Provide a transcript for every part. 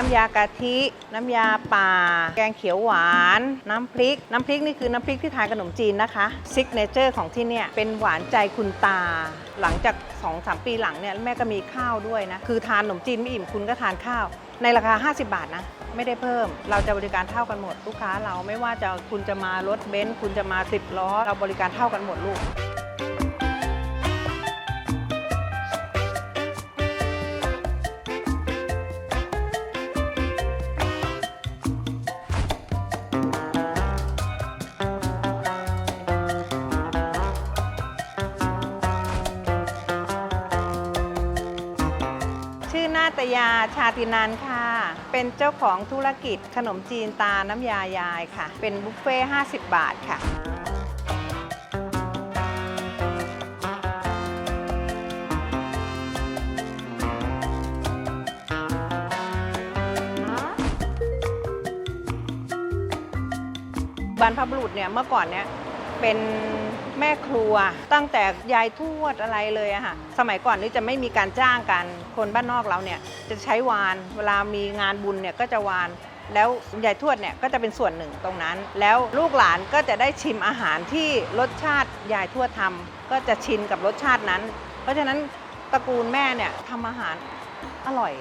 น้ำยากะทิ น้ำยาป่า แกงเขียวหวาน น้ำพริก น้ำพริกนี่คือน้ำพริกที่ทานขนมจีนนะคะซิกเนเจอร์ของที่เนี่ยเป็นหวานใจคุณตา หลังจาก2-3ปีหลังเนี่ยแม่ก็มีข้าวด้วยนะ คือทานขนมจีนไม่อิ่มคุณก็ทานข้าว ในราคา 50 บาทนะไม่ได้เพิ่ม เราจะบริการเท่ากันหมด ลูกค้าเราไม่ว่าจะคุณจะมารถเบนซ์คุณจะมาสิบล้อ เราบริการเท่ากันหมดลูก นาตยาชาตินันค่ะ เป็นเจ้าของธุรกิจขนมจีนตาน้ำยายายค่ะ เป็นบุฟเฟ่50 บาทค่ะบรรพบุรุษเนี่ยเมื่อก่อนเนี่ย เป็นแม่ครัว ตั้งแต่ยายทวดอะไรเลยอะค่ะสมัยก่อนนี่จะไม่มีการจ้างกัน คนบ้านนอกเราเนี่ยจะใช้วาน เวลามีงานบุญเนี่ยก็จะวาน แล้วยายทวดเนี่ยก็จะเป็นส่วนหนึ่งตรงนั้น แล้วลูกหลานก็จะได้ชิมอาหารที่รสชาติยายทวดทำก็จะชินกับรสชาตินั้น เพราะฉะนั้นตระกูลแม่เนี่ยทำอาหารอร่อย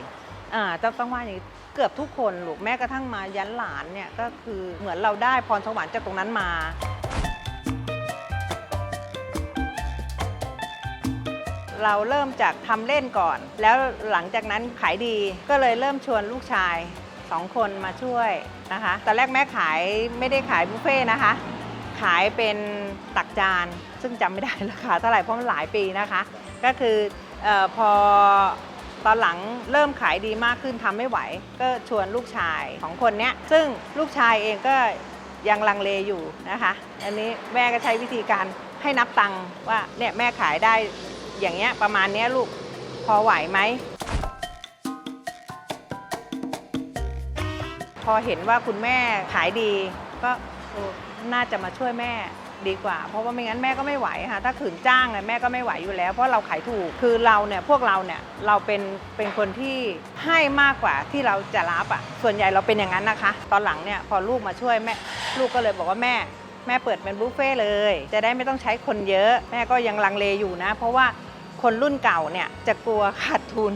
อ่าต้องต้องว่าอย่างนี้เกือบทุกคนลูกแม้กระทั่งมายันหลานเนี่ยก็คือเหมือนเราได้พรสวรรค์จากตรงนั้นมา เราเริ่มจากทำเล่นก่อน แล้วหลังจากนั้นขายดีก็เลยเริ่มชวนลูกชายสองคนมาช่วยนะคะตอนแรกแม่ขายไม่ได้ขายบุฟเฟ่นะคะ ขายเป็นตักจาน ซึ่งจำไม่ได้ราคาเท่าไหร่เพราะมันหลายปีนะคะ ก็คือออพอตอนหลังเริ่มขายดีมากขึ้นทำไม่ไหว ก็ชวนลูกชายของคนเนี้ยซึ่งลูกชายเองก็ยังลังเลอยู่นะคะ อันนี้แม่ก็ใช้วิธีการให้นับตังค์ว่าเนี่ยแม่ขายได้ อย่างเงี้ยประมาณเนี้ยลูกพอไหวไหม พอเห็นว่าคุณแม่ขายดี ก็น่าจะมาช่วยแม่ดีกว่า เพราะว่าไม่งั้นแม่ก็ไม่ไหวค่ะถ้าขืนจ้างเนี่ยแม่ก็ไม่ไหวอยู่แล้ว เพราะเราขายถูกคือเราเนี่ยพวกเราเนี่ยเราเป็นเป็นคนที่ให้มากกว่าที่เราจะรับอะส่วนใหญ่เราเป็นอย่างนั้นนะคะ ตอนหลังเนี่ยพอลูกมาช่วยแม่ลูกก็เลยบอกว่าแม่ แม่เปิดเป็นบุฟเฟ่เลย จะได้ไม่ต้องใช้คนเยอะ แม่ก็ยังลังเลอยู่นะ เพราะว่า คนรุ่นเก่าเนี่ยจะกลัวขาดทุน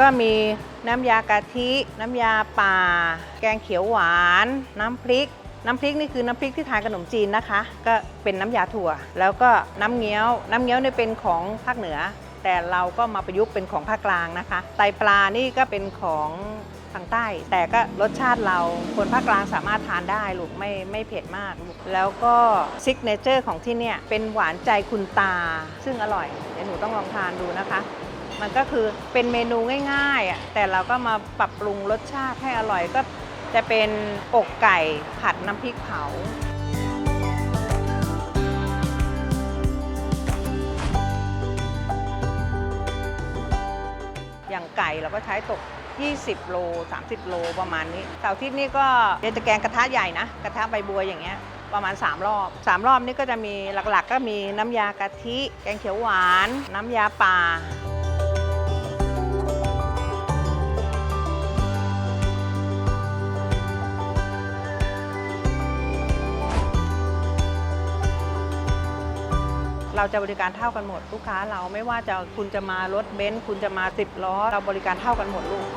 ก็มีน้ำยากะทิ น้ำยาป่า แกงเขียวหวาน น้ำพริก น้ำพริกนี่คือน้ำพริกที่ทานขนมจีนนะคะ ก็เป็นน้ำยาถั่ว แล้วก็น้ำเงี้ยว น้ำเงี้ยวเนี่ยเป็นของภาคเหนือ แต่เราก็มาประยุกต์เป็นของภาคกลางนะคะไตปลานี่ก็เป็นของทางใต้ แต่ก็รสชาติเราคนภาคกลางสามารถทานได้ลูกไม่ไม่เผ็ดมากลูกแล้วก็ซิกเนเจอร์ของที่เนี่ยเป็นหวานใจคุณตา ซึ่งอร่อยเดี๋ยวหนูต้องลองทานดูนะคะ มันก็คือเป็นเมนูง่ายๆอะแต่เราก็มาปรับปรุงรสชาติให้อร่อยก็ จะเป็นอกไก่ผัดน้ำพริกเผา อย่างไก่เราก็ใช้ตก 20 โล 30 โลประมาณนี้เสาร์อาทิตย์นี่ก็เดี๋ยวจะแกงกระทะใหญ่นะ กระทะใบบัวอย่างเงี้ยประมาณ 3 รอบ 3 รอบนี่ก็จะมีหลักๆ ก็มีน้ำยากะทิ แกงเขียวหวาน น้ำยาป่า เราจะบริการเท่ากันหมด ลูกค้าเราไม่ว่าจะคุณจะมารถเบนซ์คุณจะมาสิบล้อ เราบริการเท่ากันหมดลูก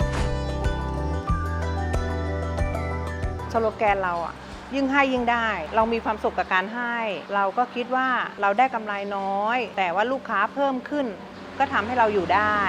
สโลแกนเราอะยิ่งให้ยิ่งได้ เรามีความสุขกับการให้ เราก็คิดว่าเราได้กำไรน้อย แต่ว่าลูกค้าเพิ่มขึ้น ก็ทำให้เราอยู่ได้